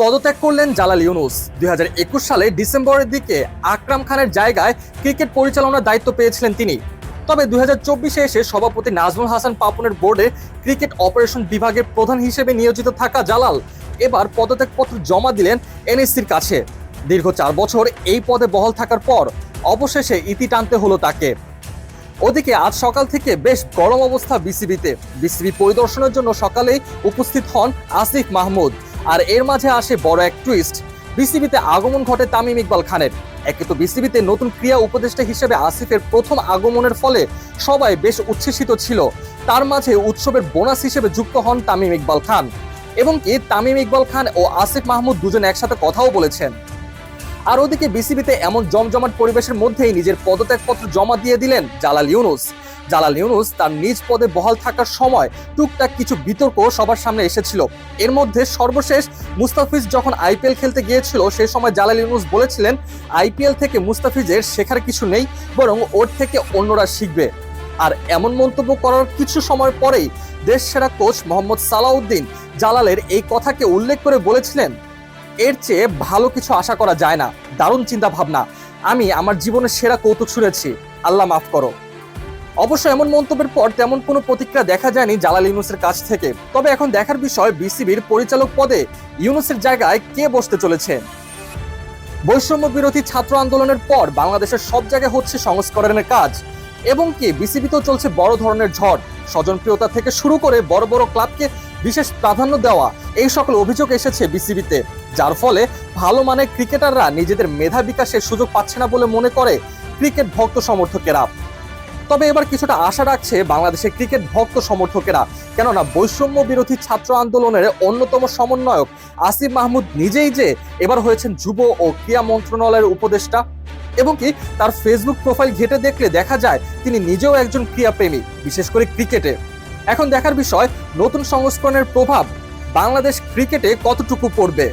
পদত্যাগ করলেন জালাল ইউনুস। দুই হাজার একুশ সালে ডিসেম্বরের দিকে আকরাম খানের জায়গায় ক্রিকেট পরিচালনার দায়িত্ব পেয়েছিলেন তিনি। তবে দুই এসে সভাপতি নাজমুল হাসান পাপনের বোর্ডে ক্রিকেট অপারেশন বিভাগের প্রধান হিসেবে নিয়োজিত থাকা জালাল এবার পদত্যাগপত্র জমা দিলেন এনএসসির কাছে। দীর্ঘ চার বছর এই পদে বহাল থাকার পর অবশেষে ইতি টানতে হলো তাকে। ওদিকে আজ সকাল থেকে বেশ গরম অবস্থা বিসিবিতে। বিসিবি পরিদর্শনের জন্য সকালেই উপস্থিত হন আসিফ মাহমুদ। আর এর মাঝে আসে বড় এক টুইস্ট বিসিবিতে আগমন ঘটে তামিম ইকবাল খানের। একে তো বিসিবিতে নতুন ক্রিয়া উপদেষ্টা হিসেবে আসিফের প্রথম আগমনের ফলে সবাই বেশ উচ্ছ্বসিত ছিল। তার মাঝে উৎসবের বোনাস হিসেবে যুক্ত হন তামিম ইকবাল খান। এবং কি তামিম ইকবাল খান ও আসিফ মাহমুদ দুজন একসাথে কথাও বলেছেন। আর ওদিকে বিসিবিতে এমন জমজমাট পরিবেশের মধ্যেই নিজের পদত্যাগপত্র জমা দিয়ে দিলেন জালাল ইউনুস। জালাল ইউনুস তার নিজ পদে বহাল থাকার সময় টুকটাক কিছু বিতর্ক সবার সামনে এসেছিল। এর মধ্যে সর্বশেষ মুস্তাফিজ যখন আইপিএল খেলতে গিয়েছিল, সে সময় জালাল ইউনুস বলেছিলেন, আইপিএল থেকে মুস্তাফিজের শেখার কিছু নেই, বরং ওর থেকে অন্যরা শিখবে। আর এমন মন্তব্য করার কিছু সময় পরেই দেশ সেরা কোচ মোহাম্মদ সালাউদ্দিন জালালের এই কথাকে উল্লেখ করে বলেছিলেন, এর চেয়ে ভালো কিছু আশা করা যায় না। দারুণ চিন্তা ভাবনা আমি আমার জীবনের সেরা কৌতুক শুনেছি। আল্লাহ মাফ করো। অবশ্য এমন মন্তব্যের পর তেমন কোনো প্রতিক্রিয়া দেখা যায়নি জালাল ইউনুসের কাছ থেকে। তবে এখন দেখার বিষয় বিসিবির পরিচালক পদে ইউনুসের জায়গায় কে বসতে চলেছে। বৈষম্য বিরোধী ছাত্র আন্দোলনের পর বাংলাদেশের সব জায়গায় হচ্ছে সংস্করণের কাজ। এবং কি বিসিবিতেও চলছে বড় ধরনের ঝড়। স্বজনপ্রিয়তা থেকে শুরু করে বড় বড় ক্লাবকে বিশেষ প্রাধান্য দেওয়া এই সকল অভিযোগ এসেছে বিসিবিতে, যার ফলে ভালো মানের ক্রিকেটাররা নিজেদের মেধা বিকাশের সুযোগ পাচ্ছে না বলে মনে করে ক্রিকেট ভক্ত সমর্থকেরা। তবে এবার কিছুটা আশা রাখছে বাংলাদেশের ক্রিকেট ভক্ত সমর্থকেরা। কেননা বৈষম্য বিরোধী ছাত্র আন্দোলনের অন্যতম সমন্বয়ক আসিফ মাহমুদ নিজেই যে এবার হয়েছেন যুব ও ক্রীড়া মন্ত্রণালয়ের উপদেষ্টা এবং কি তার ফেসবুক প্রোফাইল ঘেটে দেখলে দেখা যায় তিনি নিজেও একজন ক্রীড়াপ্রেমী, বিশেষ করে ক্রিকেটে। এখন দেখার বিষয়, নতুন সংস্করণের প্রভাব বাংলাদেশ ক্রিকেটে কতটুকু পড়বে?